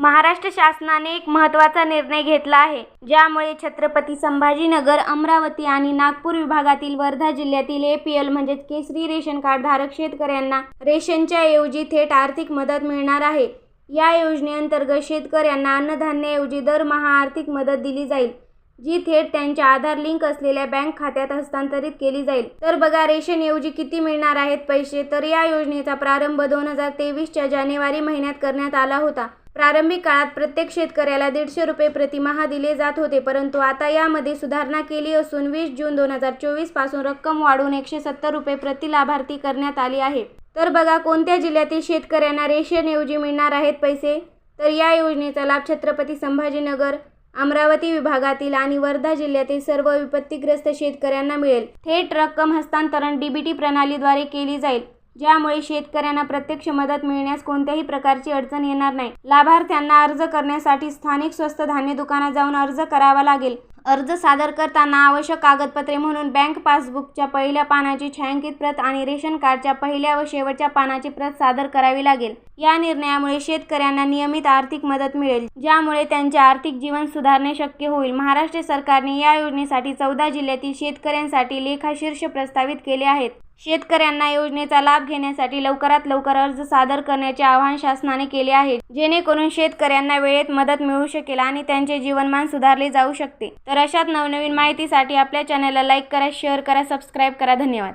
महाराष्ट्र शासनाने एक महत्त्वाचा निर्णय घेतला आहे ज्यामुळे छत्रपती संभाजीनगर अमरावती आणि नागपूर विभागातील वर्धा जिल्ह्यातील ए पी एल म्हणजेच केसरी रेशन कार्ड धारक शेतकऱ्यांना रेशनच्या ऐवजी थेट आर्थिक मदत मिळणार आहे. या योजनेअंतर्गत शेतकऱ्यांना अन्नधान्याऐवजी दरमहा आर्थिक मदत दिली जाईल जी थेट त्यांच्या आधार लिंक असलेल्या बँक खात्यात हस्तांतरित केली जाईल. तर बघा रेशनऐवजी किती मिळणार आहेत पैसे? तर या योजनेचा प्रारंभ दोन हजार तेवीसच्या जानेवारी महिन्यात करण्यात आला होता. प्रारंभिक काळात प्रत्येक शेतकऱ्याला दीडशे रुपये प्रतिमाहा दिले जात होते परंतु आता यामध्ये सुधारणा केली असून वीस जून दोन हजार चोवीसपासून रक्कम वाढवून एकशे सत्तर रुपये प्रति लाभार्थी करण्यात आली आहे. तर बघा कोणत्या जिल्ह्यातील शेतकऱ्यांना रेशनऐवजी मिळणार आहेत पैसे? तर या योजनेचा लाभ छत्रपती संभाजीनगर अमरावती विभागातील आणि वर्धा जिल्ह्यातील सर्व विपत्तीग्रस्त शेतकऱ्यांना मिळेल. थेट रक्कम हस्तांतरण डीबीटी प्रणालीद्वारे केली जाईल. ज्यामुळे शेतकऱ्यांना प्रत्यक्ष मदत मिळण्यास कोणत्याही प्रकारची अडचण येणार नाही. लाभार्थ्यांना अर्ज करण्यासाठी स्थानिक स्वस्त धान्य दुकानात जाऊन अर्ज करावा लागेल. अर्ज सादर करताना आवश्यक कागदपत्रे म्हणून बँक पासबुकच्या पहिल्या पानाची छायांकित प्रत आणि रेशन कार्डच्या पहिल्या व शेवटच्या पानाची प्रत सादर करावी लागेल. या निर्णयामुळे शेतकऱ्यांना नियमित आर्थिक मदत मिळेल ज्यामुळे त्यांचे आर्थिक जीवन सुधारणे शक्य होईल. महाराष्ट्र सरकारने या योजनेसाठी चौदा जिल्ह्यातील शेतकऱ्यांसाठी लेखाशीर्ष प्रस्तावित केले आहेत. शेतकऱ्यांना योजनेचा लाभ घेण्यासाठी लवकरात लवकर अर्ज सादर करण्याचे आवाहन शासनाने केले आहे. जेणेकरून शेतकऱ्यांना वेळेत मदत मिळू शकेल आणि त्यांचे जीवनमान सुधारले जाऊ शकते. तर अशाच नवनवीन माहितीसाठी आपल्या चॅनलला लाईक करा शेअर करा सबस्क्राईब करा. धन्यवाद.